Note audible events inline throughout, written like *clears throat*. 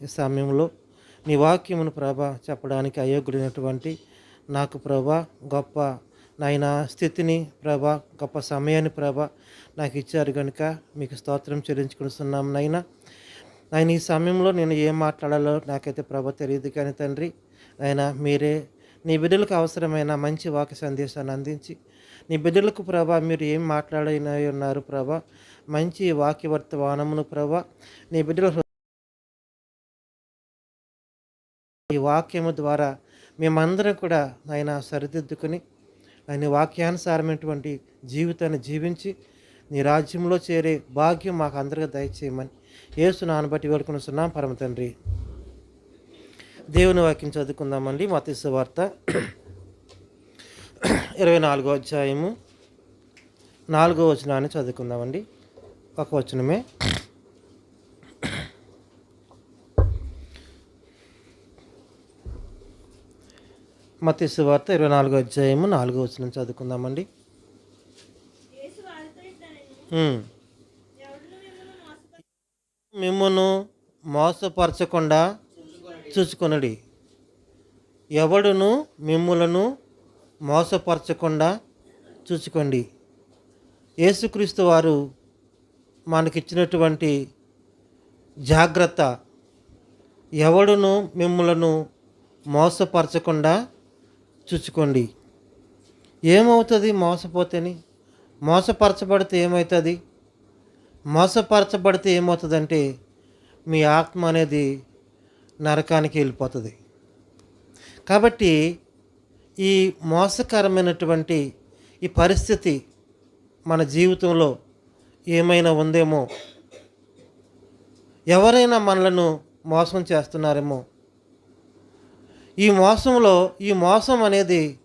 ఈ సమయంలో నీ వాక్యమును ప్రభ చెప్పడానికి అయోగ్యుడైనటువంటి నాకు ప్రభ గొప్ప నాయన స్థితిని ప్రభ గొప్ప సమయాన్ని ప్రభ నాకు ఇచ్చారు కనుక మీకు స్తోత్రం చెల్లించుకుంటున్నాం నాయన. ఆయన ఈ సమయంలో నేను ఏం మాట్లాడాలో నాకైతే ప్రభ తెలియదు కానీ తండ్రి ఆయన మీరే నీ బిడ్డలకు అవసరమైన మంచి వాక్య సందేశాన్ని అందించి నీ బిడ్డలకు ప్రభా మీరు ఏం మాట్లాడిన ఉన్నారు ప్రభా మంచి వాక్యవర్త వానమును ప్రభా నీ బిడ్డల ఈ వాక్యము ద్వారా మేమందరం కూడా ఆయన సరిదిద్దుకుని ఆయన వాక్యానుసారమైనటువంటి జీవితాన్ని జీవించి నీ రాజ్యంలో చేరే భాగ్యం మాకు అందరికీ దయచేయమని ఏసు నాన్న బట్టి వేడుకొనిస్తున్నాం పరమ తండ్రి దేవుని వాక్యం చదువుకుందామండి. మతీసు వార్త ఇరవై నాలుగో అధ్యాయము నాలుగో వచనాన్ని చదువుకుందామండి. ఒక వచనమే. మతీసు వార్త ఇరవై నాలుగో అధ్యాయము నాలుగో వచ్చిన చదువుకుందామండి. మిమ్మను మోసపరచకుండా చూసుకొనడి. ఎవడును మిమ్ములను మోసపరచకుండా చూసుకోండి. యేసుక్రీస్తు వారు మనకిచ్చినటువంటి జాగ్రత్త ఎవడును మిమ్ములను మోసపరచకుండా చూసుకోండి. ఏమవుతుంది మోసపోతేని? మోసపరచబడితే ఏమవుతుంది? మోసపరచబడితే ఏమవుతుందంటే మీ ఆత్మ అనేది నరకానికి వెళ్ళిపోతుంది. కాబట్టి ఈ మోసకరమైనటువంటి ఈ పరిస్థితి మన జీవితంలో ఏమైనా ఉందేమో ఎవరైనా మనలను మోసం చేస్తున్నారేమో ఈ మోసంలో ఈ మోసం అనేది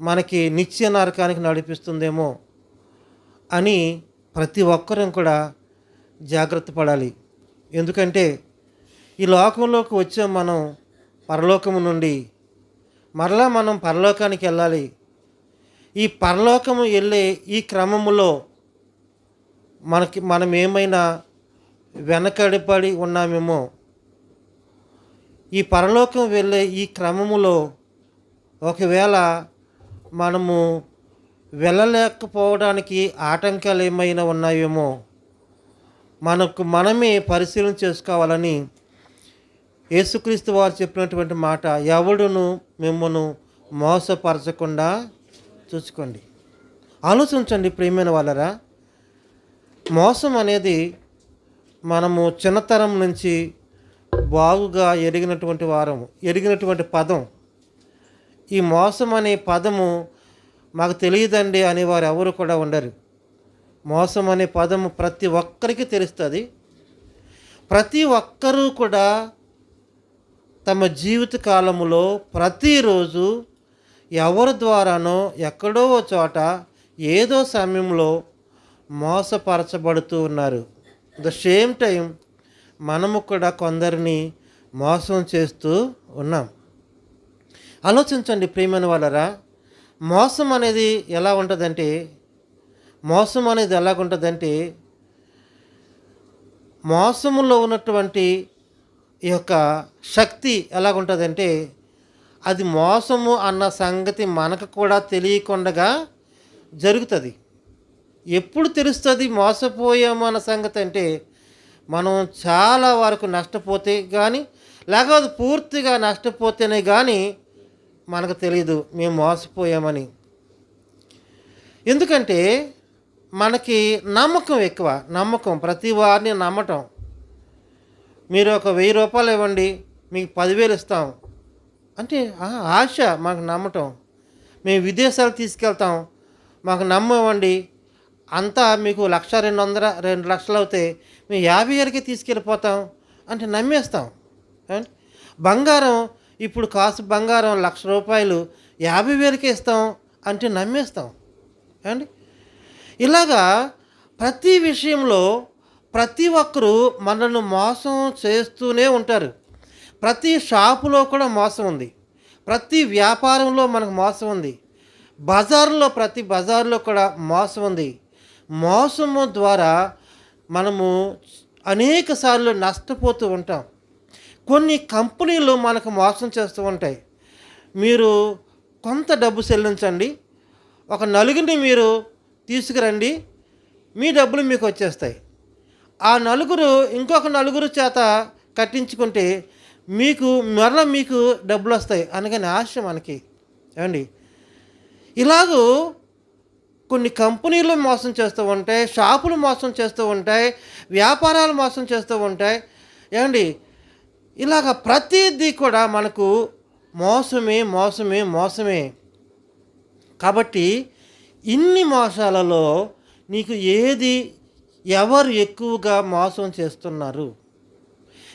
మనకి నిత్య నరకానికి నడిపిస్తుందేమో అని ప్రతి ఒక్కరం కూడా జాగ్రత్త పడాలి. ఎందుకంటే ఈ లోకంలోకి వచ్చే మనం పరలోకము నుండి మరలా మనం పరలోకానికి వెళ్ళాలి. ఈ పరలోకము వెళ్ళే ఈ క్రమములో మనకి మనం ఏమైనా వెనకడిపడి ఉన్నామేమో ఈ పరలోకం వెళ్ళే ఈ క్రమములో ఒకవేళ మనము వెళ్ళలేకపోవడానికి ఆటంకాలు ఏమైనా ఉన్నాయేమో మనకు మనమే పరిశీలన చేసుకోవాలని యేసుక్రీస్తు వారు చెప్పినటువంటి మాట ఎవడును మిమ్మను మోసపరచకుండా చూసుకోండి. ఆలోచించండి ప్రియమైన వాళ్ళరా మోసం అనేది మనము చిన్నతరం నుంచి బాగుగా ఎరిగినటువంటి వారము ఎరిగినటువంటి పదం. ఈ మోసం అనే పదము మాకు తెలియదండి అనేవారు ఎవరు కూడా ఉండరు. మోసం అనే పదము ప్రతి ఒక్కరికి తెలుస్తుంది. ప్రతి ఒక్కరూ కూడా తమ జీవిత కాలములో ప్రతిరోజు ఎవరి ద్వారానో ఎక్కడో ఓ చోట ఏదో సమయంలో మోసపరచబడుతూ ఉన్నారు. ద సేమ్ టైం మనము కూడా కొందరిని మోసం చేస్తూ ఉన్నాం. ఆలోచించండి ప్రియమైన వాళ్ళరా మోసం అనేది ఎలా ఉంటుందంటే మోసం అనేది ఎలాగుంటుందంటే మోసములో ఉన్నటువంటి ఈ యొక్క శక్తి ఎలాగుంటుందంటే అది మోసము అన్న సంగతి మనకు కూడా తెలియకుండా జరుగుతుంది. ఎప్పుడు తెలుస్తుంది మోసపోయాము అన్న సంగతి అంటే మనం చాలా వరకు నష్టపోతే కానీ లేకపోతే పూర్తిగా నష్టపోతేనే కానీ మనకు తెలియదు మేము మోసపోయామని. ఎందుకంటే మనకి నమ్మకం ఎక్కువ నమ్మకం ప్రతి వారిని నమ్మటం. మీరు ఒక వెయ్యి రూపాయలు ఇవ్వండి మీకు పదివేలు ఇస్తాం. అంటే ఆశ మాకు నమ్మటం. మేము విదేశాలు తీసుకెళ్తాం మాకు నమ్మవండి అంతా మీకు లక్ష రెండు వందల రెండు లక్షలు అవుతే మేము యాభై వేలకి తీసుకెళ్ళిపోతాం అంటే నమ్మేస్తాం. బంగారం ఇప్పుడు కాసు బంగారం లక్ష రూపాయలు యాభై వేలకి ఇస్తాం అంటే నమ్మేస్తాం. ఏమండి? ఇలాగా ప్రతి విషయంలో ప్రతి ఒక్కరూ మనల్ని మోసం చేస్తూనే ఉంటారు. ప్రతి షాపులో కూడా మోసం ఉంది. ప్రతి వ్యాపారంలో మనకు మోసం ఉంది. బజార్లో ప్రతి బజార్లో కూడా మోసం ఉంది. మోసము ద్వారా మనము అనేక సార్లు నష్టపోతూ ఉంటాం. కొన్ని కంపెనీలు మనకు మోసం చేస్తూ ఉంటాయి. మీరు కొంత డబ్బు చెల్లించండి. ఒక నలుగురిని మీరు తీసుకురండి. మీ డబ్బులు మీకు వచ్చేస్తాయి. ఆ నలుగురు ఇంకొక నలుగురు చేత కట్టించుకుంటే మీకు మరల మీకు డబ్బులు వస్తాయి. అనగానే ఆశ మనకి. ఏమండి? ఇలాగూ కొన్ని కంపెనీలు మోసం చేస్తూ ఉంటాయి షాపులు మోసం చేస్తూ ఉంటాయి వ్యాపారాలు మోసం చేస్తూ ఉంటాయి. ఏమండి? ఇలాగ ప్రతిదీ కూడా మనకు మోసమే మోసమే మోసమే. కాబట్టి ఇన్ని మోసాలలో నీకు ఏది ఎవరు ఎక్కువగా మోసం చేస్తున్నారు?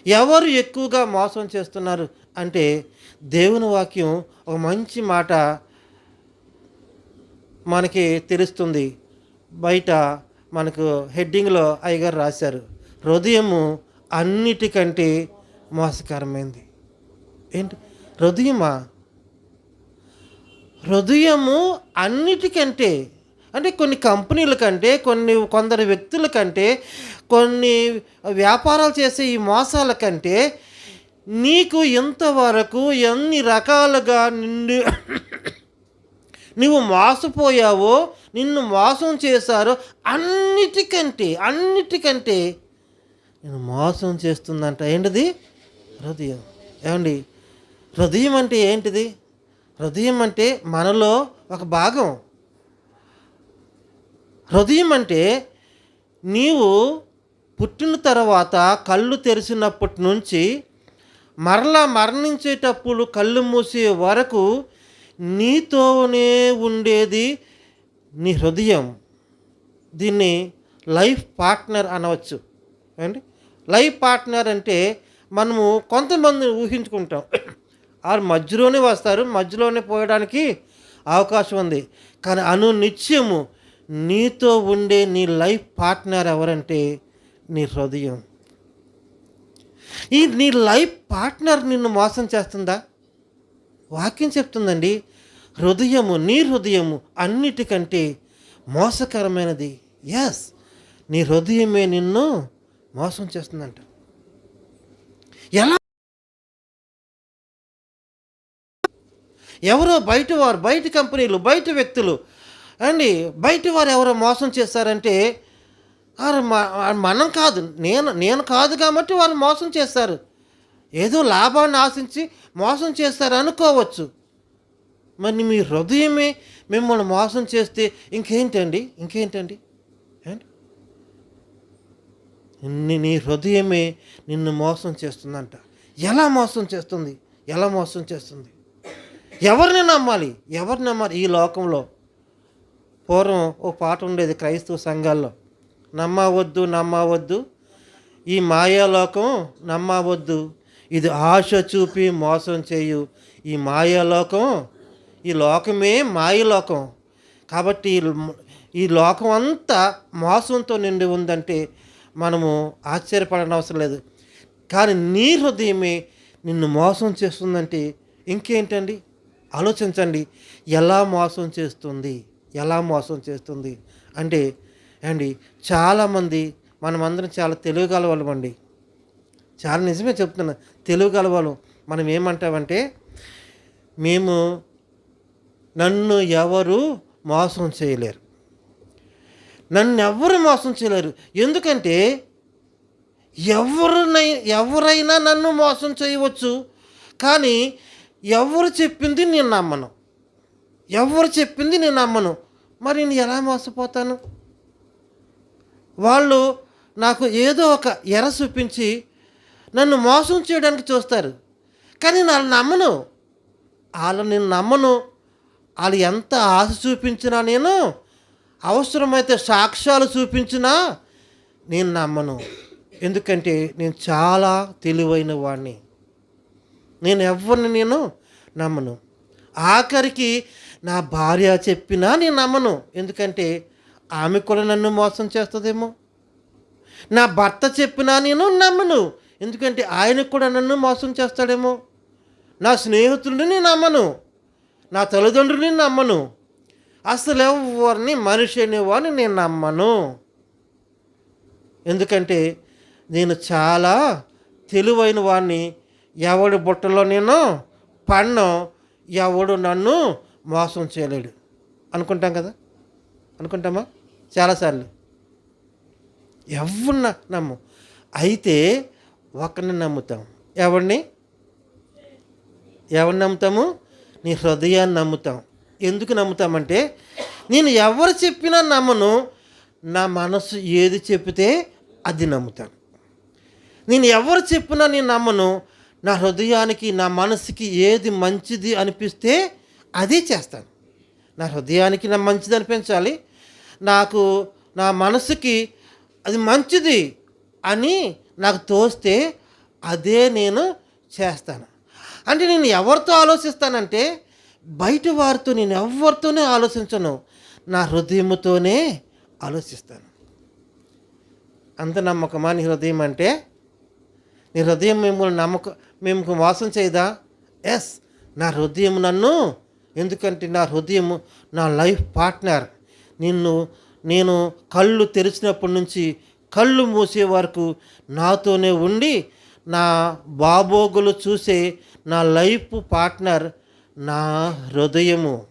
ఎవరు ఎక్కువగా మోసం చేస్తున్నారు? అంటే దేవుని వాక్యం ఒక మంచి మాట మనకి తెలుస్తుంది. బయట మనకు హెడ్డింగ్లో అయ్యగారు రాశారు. హృదయము అన్నిటికంటే మోసకరమైంది. ఏంటి? హృదయమా? హృదయము అన్నిటికంటే అంటే కొన్ని కంపెనీల కంటే కొన్ని కొందరు వ్యక్తుల కంటే కొన్ని వ్యాపారాలు చేసే ఈ మోసాల కంటే నీకు ఇంతవరకు ఎన్ని రకాలుగా నిన్ను నువ్వు మోసపోయావో నిన్ను మోసం చేశారో అన్నిటికంటే అన్నిటికంటే నేను మోసం చేస్తుందంట. ఏంటిది? హృదయం. ఏమండి? హృదయం అంటే ఏంటిది? హృదయం అంటే మనలో ఒక భాగం. హృదయం అంటే నీవు పుట్టిన తర్వాత కళ్ళు తెరిచినప్పటి నుంచి మరలా మరణించేటప్పుడు కళ్ళు మూసే వరకు నీతోనే ఉండేది నీ హృదయం. దీన్ని లైఫ్ పార్ట్నర్ అనవచ్చు. ఏంటి లైఫ్ పార్ట్నర్ అంటే మనము కొంతమంది ఊహించుకుంటాం. వారు మధ్యలోనే వస్తారు. మధ్యలోనే పోయడానికి అవకాశం ఉంది. కానీ అను నిత్యము నీతో ఉండే నీ లైఫ్ పార్ట్నర్ ఎవరంటే నీ హృదయం. ఈ నీ లైఫ్ పార్ట్నర్ నిన్ను మోసం చేస్తుందా? వాక్యం చెప్తుందండి హృదయము నీ హృదయము అన్నిటికంటే మోసకరమైనది. ఎస్ నీ హృదయమే నిన్ను మోసం చేస్తుందంట. ఎలా? ఎవరో బయట వారు బయట కంపెనీలు బయట వ్యక్తులు అండి బయట వారు ఎవరో మోసం చేస్తారంటే మనం కాదు నేను నేను కాదు కాబట్టి వాళ్ళు మోసం చేస్తారు. ఏదో లాభాన్ని ఆశించి మోసం చేస్తారు అనుకోవచ్చు మరి మీ హృదయమే మిమ్మల్ని మోసం చేస్తే ఇంకేంటండి? ఇంకేంటండి? నీ- నీ హృదయమే నిన్ను మోసం చేస్తుందంట. ఎలా మోసం చేస్తుంది? ఎలా మోసం చేస్తుంది? ఎవరిని నమ్మాలి? ఎవరిని నమ్మాలి? ఈ లోకంలో. పూర్వం ఓ పాట ఉండేది క్రైస్తవ సంఘాల్లో. నమ్మవద్దు నమ్మవద్దు. ఈ మాయాలోకం నమ్మవద్దు. ఇది ఆశ చూపి మోసం చేయు. ఈ మాయాలోకం ఈ లోకమే మాయలోకం. కాబట్టి ఈ- లోకం అంతా మోసంతో నిండి ఉందంటే మనము ఆశ్చర్యపడనవసరం అవసరం లేదు. కానీ నీ హృదయమే నిన్ను మోసం చేస్తుందంటే ఇంకేంటండి? ఆలోచించండి. ఎలా మోసం చేస్తుంది? ఎలా మోసం చేస్తుంది? అంటే అండి చాలామంది మనమందరం చాలా తెలివి అండి చాలా నిజమే చెప్తున్నా. తెలుగు గలవాళ్ళం మనం ఏమంటామంటే మేము నన్ను ఎవరు మోసం చేయలేరు. నన్ను ఎవరు మోసం చేయలేరు. ఎందుకంటే ఎవరినై ఎవరైనా నన్ను మోసం చేయవచ్చు. కానీ ఎవరు చెప్పింది నేను నమ్మను. ఎవరు చెప్పింది నేను నమ్మను. మరి నేను ఎలా మోసపోతాను? వాళ్ళు నాకు ఏదో ఒక ఎర చూపించి నన్ను మోసం చేయడానికి చూస్తారు. కానీ నేను నమ్మను. వాళ్ళు నేను నమ్మను. వాళ్ళు ఎంత ఆశ చూపించినా నేను అవసరమైతే సాక్ష్యాలు చూపించినా నేను నమ్మను. ఎందుకంటే నేను చాలా తెలివైన వాడిని నేను ఎవరిని నేను నమ్మను. ఆఖరికి నా భార్య చెప్పినా నేను నమ్మను. ఎందుకంటే ఆమె కూడా నన్ను మోసం చేస్తుందేమో. నా భర్త చెప్పినా నేను నమ్మను. ఎందుకంటే ఆయనకు కూడా నన్ను మోసం చేస్తాడేమో. నా స్నేహితుడిని నేను నమ్మను. నా తల్లిదండ్రుని నమ్మను. అసలు ఎవరిని మనిషి అనేవాడిని నేను నమ్మను. ఎందుకంటే నేను చాలా తెలివైన వాడిని. ఎవడి బుట్టలో నేను పన్ను ఎవడు నన్ను మోసం చేయలేడు. అనుకుంటాం కదా? అనుకుంటామా? చాలాసార్లు. ఎవరు నమ్ము? అయితే ఒకరిని నమ్ముతాం. ఎవరిని? ఎవరిని నమ్ముతాము? నీ హృదయాన్ని నమ్ముతాం. ఎందుకు నమ్ముతామంటే నేను ఎవరు చెప్పినా నమ్మను నా మనసు ఏది చెప్తే అది నమ్ముతాను. నేను ఎవరు చెప్పినా నేను నమ్మను నా హృదయానికి నా మనసుకి ఏది మంచిది అనిపిస్తే అదే చేస్తాను. నా హృదయానికి నా మంచిది అనిపించాలి నాకు నా మనసుకి అది మంచిది అని నాకు తోస్తే అదే నేను చేస్తాను. అంటే నేను ఎవరితో ఆలోచిస్తానంటే బయట వారితో నేను ఎవరితోనే ఆలోచించను. నా హృదయముతోనే ఆలోచిస్తాను. అంత నమ్మకమా నీ హృదయం అంటే? నీ హృదయం మిమ్మల్ని నమ్మకం మేము మోసం చేయదా? ఎస్. నా హృదయం నన్ను ఎందుకంటే నా హృదయం నా లైఫ్ పార్ట్నర్. నిన్ను నేను కళ్ళు తెరిచినప్పటి నుంచి కళ్ళు మూసే వరకు నాతోనే ఉండి నా బాబోగులు చూసే నా లైఫ్ పార్ట్నర్ నా హృదయము.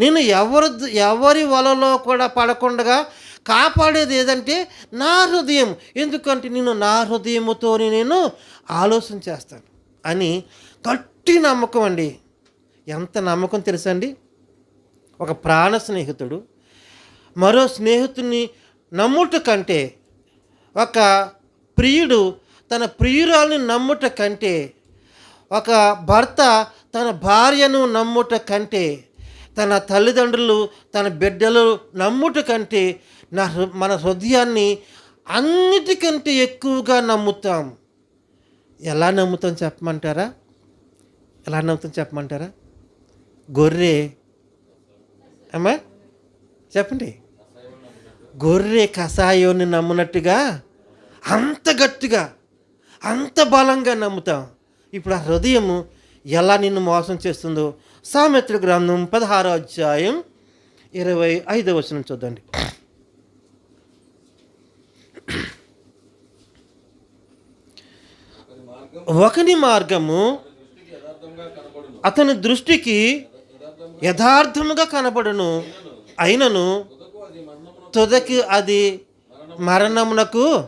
నేను ఎవరి ఎవరి వలలో కూడా పడకుండా కాపాడేది ఏదంటే నా హృదయం. ఎందుకంటే నేను నా హృదయముతో నేను ఆలోచన చేస్తాను అని గట్టి నమ్మకం అండి. ఎంత నమ్మకం తెలుసండి ఒక ప్రాణ స్నేహితుడు మరో స్నేహితుడిని నమ్ముట కంటే ఒక ప్రియుడు తన ప్రియురాలను నమ్ముట కంటే ఒక భర్త తన భార్యను నమ్ముట కంటే తన తల్లిదండ్రులు తన బిడ్డలు నమ్ముట కంటే నా హృ- మన హృదయాన్ని అన్నిటికంటే ఎక్కువగా నమ్ముతాం. ఎలా నమ్ముతాం చెప్పమంటారా? ఎలా నమ్ముతాం చెప్పమంటారా? గొర్రె. అమ్మా చెప్పండి. గొర్రె కషాయోని నమ్మునట్టుగా అంత గట్టిగా అంత బలంగా నమ్ముతాం. ఇప్పుడు ఆ హృదయము ఎలా నిన్ను మోసం చేస్తుందో సామెత్ర గ్రంథం పదహారో అధ్యాయం ఇరవై ఐదవ వచనం చూద్దండి. ఒకని మార్గము అతని దృష్టికి యథార్థముగా కనబడును. అయినను తుదకి అది మరణమునకు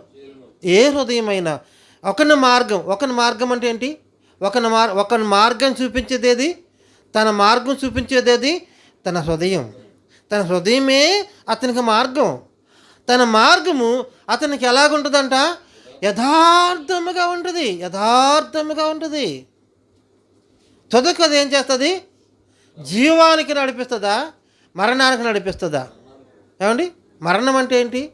ఏ హృదయమైనా. ఒకని మార్గం ఒకని మార్గం అంటే ఏంటి? ఒకని మార్ ఒకని మార్గం చూపించేదేది? తన మార్గం చూపించేదేది? తన హృదయం. తన హృదయమే అతనికి మార్గం. తన మార్గము అతనికి ఎలాగుంటుందంట? యథార్థముగా ఉంటుంది యథార్థముగా ఉంటుంది. తుదకు అది ఏం చేస్తుంది? జీవానికి నడిపిస్తుందా? మరణానికి నడిపిస్తుందా? ఏమండి? మరణం అంటే ఏంటి?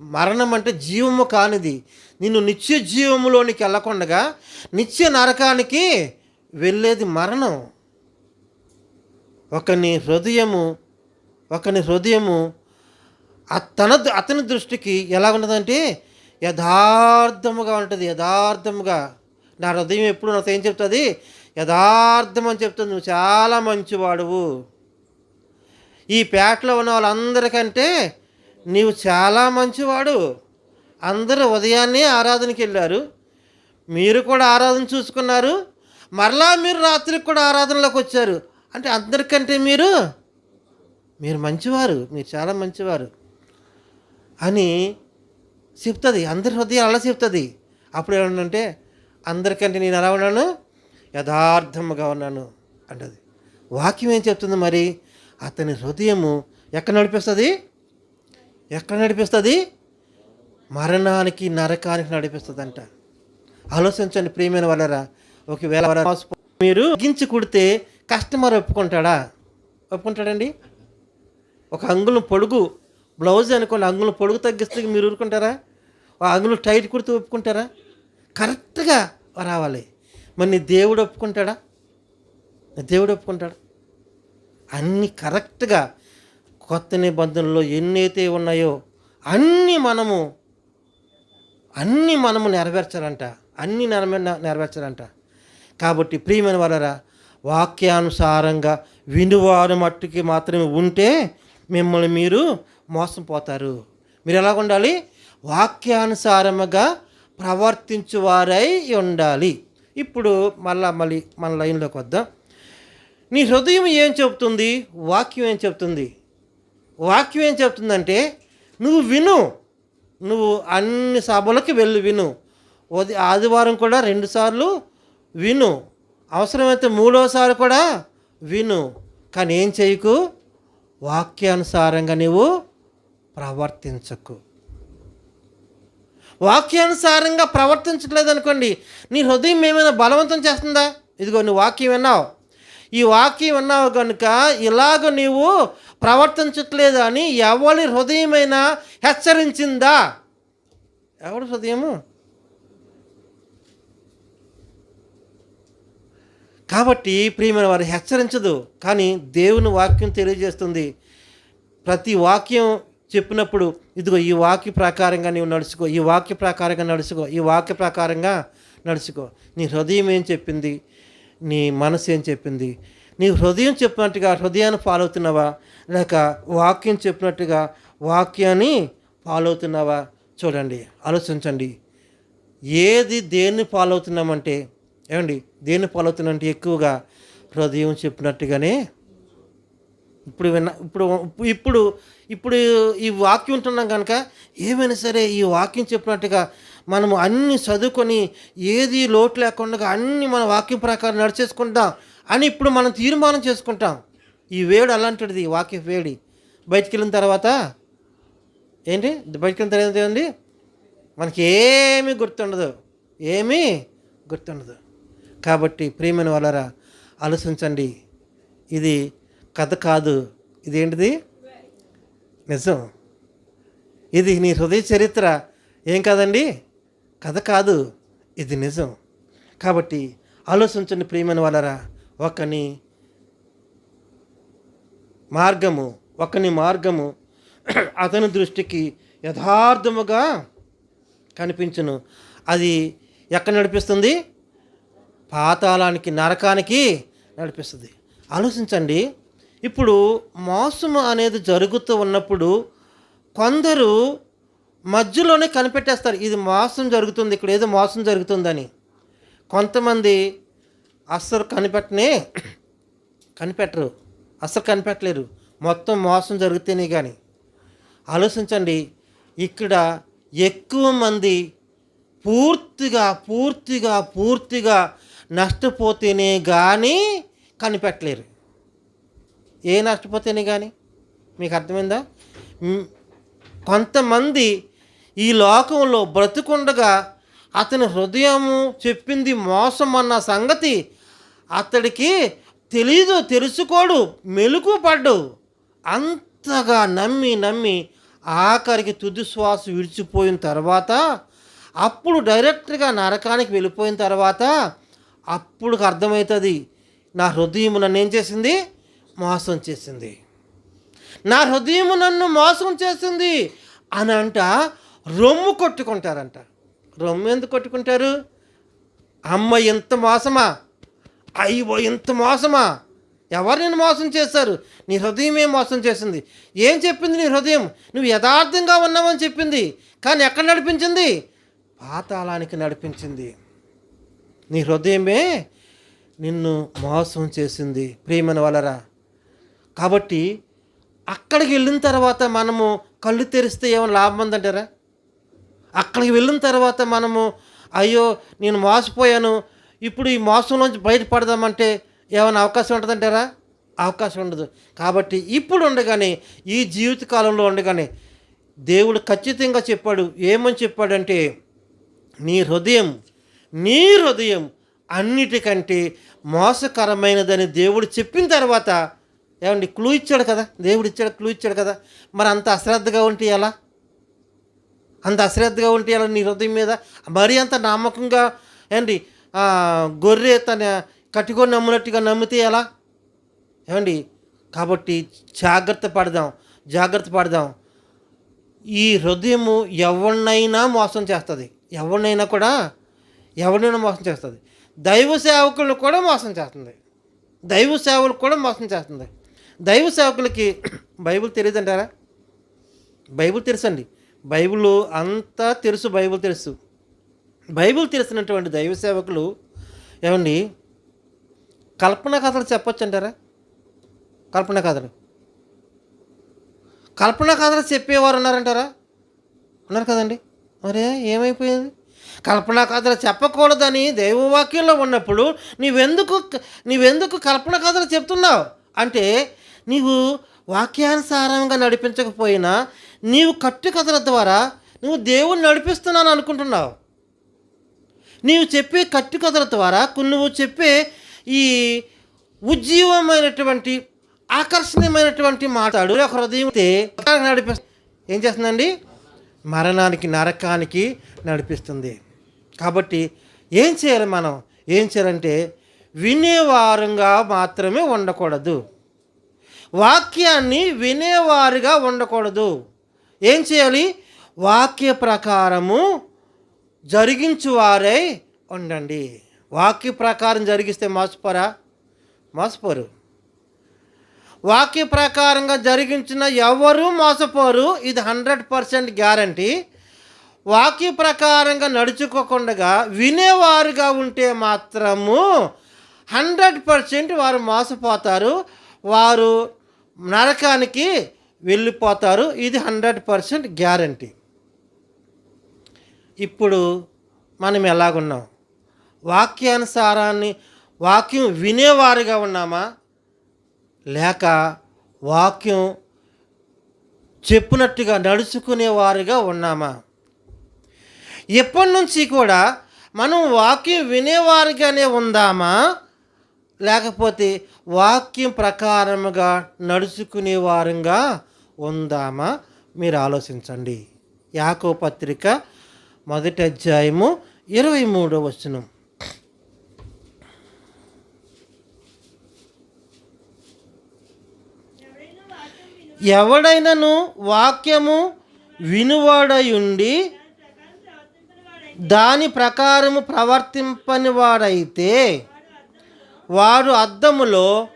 మరణం అంటే జీవము కానిది. నిన్ను నిత్య జీవములోనికి వెళ్ళకుండగా నిత్య నరకానికి వెళ్ళేది మరణం. ఒకని హృదయము ఒకని హృదయము తన అతని దృష్టికి ఎలా ఉన్నదంటే యథార్థముగా ఉంటుంది యథార్థముగా. నా హృదయం ఎప్పుడు నాతో ఏం చెప్తుంది? యథార్థం అని చెప్తుంది. నువ్వు చాలా మంచివాడువు. ఈ పేటలో ఉన్న వాళ్ళందరికంటే నీవు చాలా మంచివాడు. అందరూ ఉదయాన్నే ఆరాధనకి వెళ్ళారు. మీరు కూడా ఆరాధన చూసుకున్నారు. మరలా మీరు రాత్రికి కూడా ఆరాధనలోకి వచ్చారు. అంటే అందరికంటే మీరు మీరు మంచివారు మీరు చాలా మంచివారు అని చెప్తుంది. అందరి హృదయం అలా చెప్తుంది. అప్పుడు ఏమన్నంటే అందరికంటే నేను ఎలా ఉన్నాను? యథార్థముగా ఉన్నాను అంటది. వాక్యం ఏం చెప్తుంది మరి? అతని హృదయము ఎక్కడ నడిపిస్తుంది? ఎక్కడ నడిపిస్తుంది? మరణానికి నరకానికి నడిపిస్తుందంట. ఆలోచించండి ప్రియమైన వాళ్ళరా. ఒకవేళ మీరు గించి కుడితే కస్టమర్ ఒప్పుకుంటాడా? ఒప్పుకుంటాడండి. ఒక అంగుళం పొడుగు బ్లౌజ్ అనుకోండి అంగుళం పొడుగు తగ్గిస్తే మీరు ఊరుకుంటారా? ఆ అంగుళం టైట్ కుడితే ఒప్పుకుంటారా? కరెక్ట్గా రావాలి. మరి నీ దేవుడు ఒప్పుకుంటాడా? దేవుడు ఒప్పుకుంటాడా? అన్నీ కరెక్ట్గా కొత్త నిబంధనలో ఎన్నైతే ఉన్నాయో అన్నీ మనము అన్నీ మనము నెరవేర్చాలంట. అన్నీ నెరవే నెరవేర్చాలంట. కాబట్టి ప్రియమైన వాళ్ళరా వాక్యానుసారంగా వినువారు మట్టుకి మాత్రమే ఉంటే మిమ్మల్ని మీరు మోసం పోతారు మీరు ఎలా ఉండాలి? వాక్యానుసారముగా ప్రవర్తించువారై ఉండాలి. ఇప్పుడు మళ్ళా మళ్ళీ మన లైన్లోకి వద్దాం. నీ హృదయం ఏం చెబుతుంది? వాక్యం ఏం చెప్తుంది వాక్యం ఏం చెప్తుందంటే నువ్వు విను. నువ్వు అన్ని సభలకి వెళ్ళి విను. ఉదయం ఆదివారం కూడా రెండుసార్లు విను. అవసరమైతే మూడోసారి కూడా విను. కానీ ఏం చేయకు? వాక్యానుసారంగా నీవు ప్రవర్తించకు. వాక్యానుసారంగా ప్రవర్తించట్లేదు అనుకోండి నీ హృదయం ఏమైనా బలవంతం చేస్తుందా? ఇదిగో నువ్వు వాక్యం విన్నావు. ఈ వాక్యం విన్నావు కనుక ఇలాగ నీవు ప్రవర్తించట్లేదు అని ఎవరి హృదయమైనా హెచ్చరించిందా? ఎవరి హృదయము? కాబట్టి ప్రియమైన వారు హెచ్చరించదు కానీ దేవుని వాక్యం తెలియజేస్తుంది. ప్రతి వాక్యం చెప్పినప్పుడు ఇదిగో ఈ వాక్య ప్రకారంగా నీవు నడుచుకో ఈ వాక్య ప్రకారంగా నడుచుకో ఈ వాక్య ప్రకారంగా నడుచుకో. నీ హృదయం ఏం చెప్పింది? నీ మనసు ఏం చెప్పింది? నీ హృదయం చెప్పినట్టుగా హృదయాన్ని ఫాలో అవుతున్నావా? లేక వాక్యం చెప్పినట్టుగా వాక్యాన్ని ఫాలో అవుతున్నావా? చూడండి ఆలోచించండి. ఏది దేన్ని ఫాలో అవుతున్నామంటే ఏమండి? దేన్ని ఫాలో అవుతున్నామంటే ఎక్కువగా హృదయం చెప్పినట్టుగానే ఇప్పుడు విన్న ఇప్పుడు ఇప్పుడు ఇప్పుడు ఈ వాక్యం ఉంటున్నాం కనుక ఏమైనా సరే ఈ వాక్యం చెప్పినట్టుగా మనము అన్ని చదువుకొని ఏది లోటు లేకుండా అన్ని మన వాక్యం ప్రకారం నడిచేసుకుంటాం అని ఇప్పుడు మనం తీర్మానం చేసుకుంటాం. ఈ వేడి అలాంటిది వాక్య వేడి. బయటికి వెళ్ళిన తర్వాత ఏంటి? బయటికి వెళ్ళిన తర్వాత ఏంటి మనకి ఏమీ గుర్తుండదు. ఏమీ గుర్తుండదు. కాబట్టి ప్రియమైన వాళ్ళరా ఆలోచించండి. ఇది కథ కాదు. ఇదేంటిది? నిజం. ఇది నీ హృదయ చరిత్ర. ఏం కాదండి? కథ కాదు ఇది నిజం. కాబట్టి ఆలోచించండి ప్రియమైన వాళ్ళరా ఒకని మార్గము ఒకని మార్గము అతని దృష్టికి యథార్థముగా కనిపించును. అది ఎక్కడ నడిపిస్తుంది? పాతాళానికి నరకానికి నడిపిస్తుంది. ఆలోచించండి. ఇప్పుడు మోసము అనేది జరుగుతూ ఉన్నప్పుడు కొందరు మధ్యలోనే కనిపెట్టేస్తారు. ఇది మోసం జరుగుతుంది ఇక్కడ ఏదో మోసం జరుగుతుందని. కొంతమంది అస్సలు కనిపెట్టనే కనిపెట్టరు అస్సలు కనిపెట్టలేరు. మొత్తం మోసం జరుగుతేనే కానీ ఆలోచించండి ఇక్కడ ఎక్కువ మంది పూర్తిగా పూర్తిగా పూర్తిగా నష్టపోతేనే కానీ కనిపెట్టలేరు. ఏ నష్టపోతేనే కానీ మీకు అర్థమైందా? కొంతమంది ఈ లోకంలో బ్రతుకుండగా అతని హృదయము చెప్పింది మోసం అన్న సంగతి అతడికి తెలీదు తెలుసుకోడు మెలుకు పడ్డు అంతగా నమ్మి నమ్మి ఆఖరికి తుది శ్వాస విడిచిపోయిన తర్వాత అప్పుడు డైరెక్ట్గా నరకానికి వెళ్ళిపోయిన తర్వాత అప్పుడు అర్థమవుతుంది నా హృదయం నన్ను ఏం చేసింది? మోసం చేసింది. నా హృదయం నన్ను మోసం చేసింది అని అంట రొమ్ము కొట్టుకుంటారంట. రొమ్ము ఎందుకు కొట్టుకుంటారు? అమ్మ ఎంత మోసమా? అయ్యో ఇంత మోసమా? ఎవరు నేను మోసం చేశారు? నీ హృదయమే మోసం చేసింది. ఏం చెప్పింది నీ హృదయం? నువ్వు యథార్థంగా ఉన్నావని చెప్పింది. కానీ ఎక్కడ నడిపించింది? పాతాళానికి నడిపించింది. నీ హృదయమే నిన్ను మోసం చేసింది ప్రేమను వలరా. కాబట్టి అక్కడికి వెళ్ళిన తర్వాత మనము కళ్ళు తెరిస్తే ఏమైనా లాభం ఉందంటారా? అక్కడికి వెళ్ళిన తర్వాత మనము అయ్యో నేను మోసపోయాను ఇప్పుడు ఈ మోసంలోంచి బయటపడదామంటే ఏమైనా అవకాశం ఉంటుందంటారా? అవకాశం ఉండదు. కాబట్టి ఇప్పుడు ఉండగానే ఈ జీవిత కాలంలో ఉండగానే దేవుడు ఖచ్చితంగా చెప్పాడు. ఏమని చెప్పాడంటే నీ హృదయం నీ హృదయం అన్నిటికంటే మోసకరమైనదని దేవుడు చెప్పిన తర్వాత ఏమండి క్లూ ఇచ్చాడు కదా? దేవుడు ఇచ్చాడు క్లూ ఇచ్చాడు కదా? మరి అంత అశ్రద్ధగా ఉంటే ఎలా? అంత అశ్రద్ధగా ఉంటే ఎలా నీ హృదయం మీద మరీ అంత నమ్మకంగా ఏంటి గొర్రె తన కట్టుకొని నమ్మినట్టుగా నమ్మితే ఎలా? ఏమండి కాబట్టి జాగ్రత్త పడదాం జాగ్రత్త పడదాం. ఈ హృదయము ఎవరినైనా మోసం చేస్తుంది. ఎవరినైనా కూడా ఎవరినైనా మోసం చేస్తుంది. దైవ సేవకులను కూడా మోసం చేస్తుంది. దైవ సేవలు కూడా మోసం చేస్తుంది. దైవ సేవకులకి *clears throat* బైబిల్ తెలియదంటారా? బైబిల్ తెలుసండి. బైబిల్ అంతా తెలుసు బైబిల్ తెలుసు. బైబిల్ తెలిసినటువంటి దైవ సేవకులు ఏమండి? కల్పన కథలు చెప్పొచ్చు అంటారా? కల్పన కథలు. కల్పన కథలు చెప్పేవారు ఉన్నారంటారా? ఉన్నారు కదండి. మరే ఏమైపోయింది? కల్పన కథలు చెప్పకూడదని దైవవాక్యంలో ఉన్నప్పుడు నీవెందుకు నీవెందుకు కల్పన కథలు చెప్తున్నావు? అంటే నీవు వాక్యానుసారంగా నడిపించకపోయినా నీవు కట్టు కథల ద్వారా నువ్వు దేవుణ్ణి నడిపిస్తున్నాను అనుకుంటున్నావు. నీవు చెప్పే కట్టు కథల ద్వారా కొన్ని నువ్వు చెప్పే ఈ ఉజ్జీవమైనటువంటి ఆకర్షణీయమైనటువంటి మాట్లాడు ఒక హృదయం నడిపి ఏం చేస్తుందండి? మరణానికి నరకానికి నడిపిస్తుంది. కాబట్టి ఏం చేయాలి మనం? ఏం చేయాలంటే వినేవారంగా మాత్రమే ఉండకూడదు. వాక్యాన్ని వినేవారుగా ఉండకూడదు. ఏం చేయాలి? వాక్య ప్రకారము జరిగించువారై ఉండండి. వాక్య ప్రకారం జరిగిస్తే మోసపోరా? మోసపోరు. వాక్య ప్రకారంగా జరిగించిన ఎవరు మోసపోరు? ఇది హండ్రెడ్ పర్సెంట్ గ్యారంటీ. వాక్య ప్రకారంగా నడుచుకోకుండా వినేవారుగా ఉంటే మాత్రము హండ్రెడ్ పర్సెంట్ వారు మోసపోతారు. వారు నరకానికి వెళ్ళిపోతారు. ఇది హండ్రెడ్ పర్సెంట్ గ్యారంటీ. ఇప్పుడు మనం ఎలాగున్నాం? వాక్యానుసారాన్ని వాక్యం వినేవారుగా ఉన్నామా? లేక వాక్యం చెప్పినట్టుగా నడుచుకునేవారుగా ఉన్నామా? ఎప్పటి నుంచి కూడా మనం వాక్యం వినేవారుగానే ఉందామా? లేకపోతే వాక్యం ప్రకారముగా నడుచుకునేవారుగా ఉందామా? మీరు ఆలోచించండి. యాకో పత్రిక మొదటి అధ్యాయము ఇరవై మూడో వచనం. ఎవడైనను వాక్యము వినువాడయుండి దాని దాని ప్రకారము ప్రవర్తింపని వాడైతే వాడు అద్దములో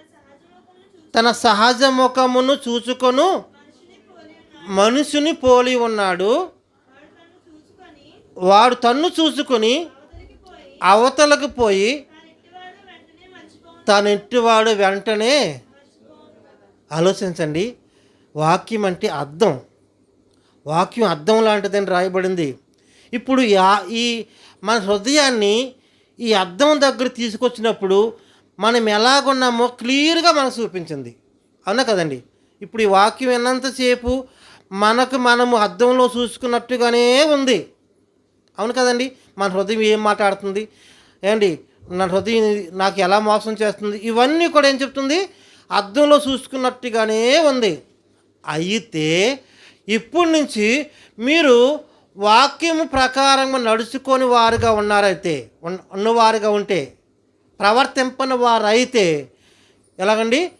తన సహజ ముఖమును చూచుకొను మనుషుని పోలి ఉన్నాడు. వాడు తన్ను చూసుకొని తన్ను చూసుకుని పోయి అవతలకు పోయి తన ఇంటివాడు వెంటనే వెంటనే ఆలోచించండి. వాక్యం అంటే అర్థం. వాక్యం అర్థం లాంటిదని రాయబడింది. ఇప్పుడు యా ఈ మన హృదయాన్ని ఈ అర్థం దగ్గర తీసుకొచ్చినప్పుడు మనం ఎలాగున్నామో క్లియర్గా మనకు చూపించింది. అవునా కదండి? ఇప్పుడు ఈ వాక్యం విన్నంతసేపు మనకు మనము అర్థంలో చూసుకున్నట్టుగానే ఉంది. అవును కదండి? మన హృదయం ఏం మాట్లాడుతుంది? ఏంటి? నా హృదయం నాకు ఎలా మోసం చేస్తుంది? ఇవన్నీ కూడా ఏం చెప్తుంది? అద్దంలో చూసుకున్నట్టుగానే ఉంది. అయితే ఇప్పటి నుంచి మీరు వాక్యము ప్రకారంగా నడుచుకొని వారుగా ఉన్నారైతే ఉన్నవారుగా ఉంటే ప్రవర్తింపని వారైతే ఎలాగండి?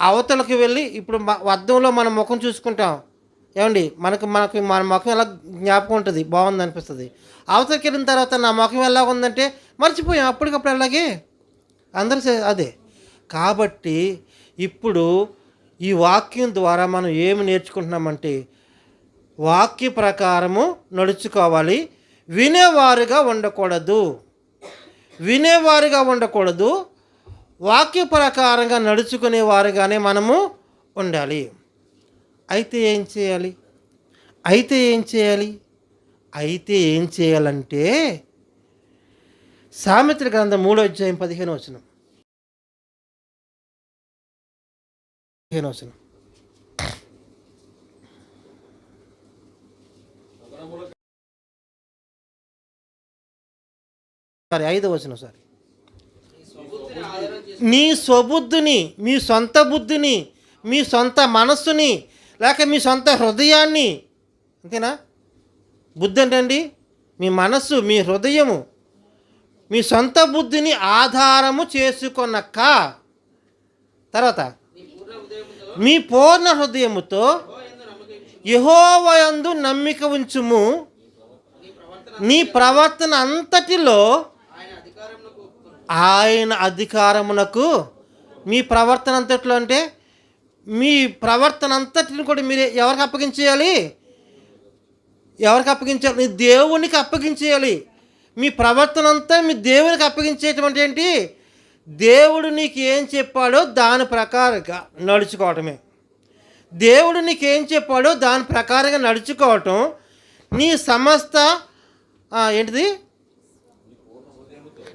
అవతలకి వెళ్ళి ఇప్పుడు అద్దంలో మన ముఖం చూసుకుంటాం. ఏమండి? మనకు మనకు మన ముఖం ఎలా జ్ఞాపకం ఉంటుంది? బాగుంది అనిపిస్తుంది. అవతలకి వెళ్ళిన తర్వాత నా ముఖం ఎలా ఉందంటే మర్చిపోయాం. అప్పటికప్పుడు అలాగే అందరూ అదే. కాబట్టి ఇప్పుడు ఈ వాక్యం ద్వారా మనం ఏమి నేర్చుకుంటున్నామంటే వాక్య ప్రకారము నడుచుకోవాలి. వినేవారుగా ఉండకూడదు. వినేవారుగా ఉండకూడదు. వాక్య ప్రకారంగా నడుచుకునే వారుగానే మనము ఉండాలి. అయితే ఏం చేయాలి? అయితే ఏం చేయాలి? అయితే ఏం చేయాలంటే సామెత్ర గ్రంథం మూడో అధ్యాయం పదిహేను వచనం. పదిహేను వచనం. సారీ ఐదో వచనం సారీ. నీ స్వబుద్ధిని మీ సొంత బుద్ధిని మీ సొంత మనస్సుని లేక మీ సొంత హృదయాన్ని అంతేనా బుద్ధి ఏంటండి మీ మనస్సు మీ హృదయము మీ సొంత బుద్ధిని ఆధారము చేసుకొనక్క తర్వాత మీ పూర్ణ హృదయముతో యహోవయందు నమ్మిక ఉంచుము. నీ ప్రవర్తన అంతటిలో ఆయన అధికారమునకు మీ ప్రవర్తన అంతట్లో అంటే మీ ప్రవర్తన అంతటిని కూడా మీరు ఎవరికి అప్పగించేయాలి? ఎవరికి అప్పగించాలి? మీ దేవునికి అప్పగించేయాలి. మీ ప్రవర్తన అంతా మీ దేవునికి అప్పగించేటువంటి ఏంటి? దేవుడు నీకు ఏం చెప్పాడో దాని ప్రకారంగా నడుచుకోవటమే. దేవుడు నీకు ఏం చెప్పాడో దాని ప్రకారంగా నడుచుకోవటం నీ సమస్త ఏంటిది?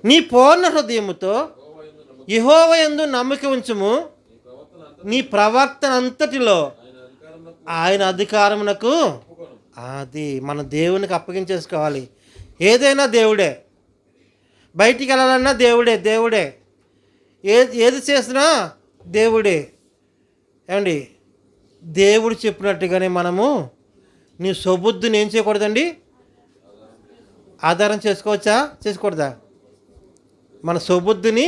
నీ పూర్ణ హృదయముతో యహోవ ఎందు నమ్మిక ఉంచుము. నీ ప్రవర్తన అంతటిలో ఆయన అధికారమునకు అది మన దేవునికి అప్పగించేసుకోవాలి. ఏదైనా దేవుడే. బయటికి వెళ్ళాలన్నా దేవుడే దేవుడే. ఏది ఏది చేసినా దేవుడే. ఏమండి? దేవుడు చెప్పినట్టుగానే మనము నీ సొబుద్ధిని ఏం చేయకూడదండి? ఆధారం చేసుకోవచ్చా? చేసుకోకూడదా? మన సొబుద్ధిని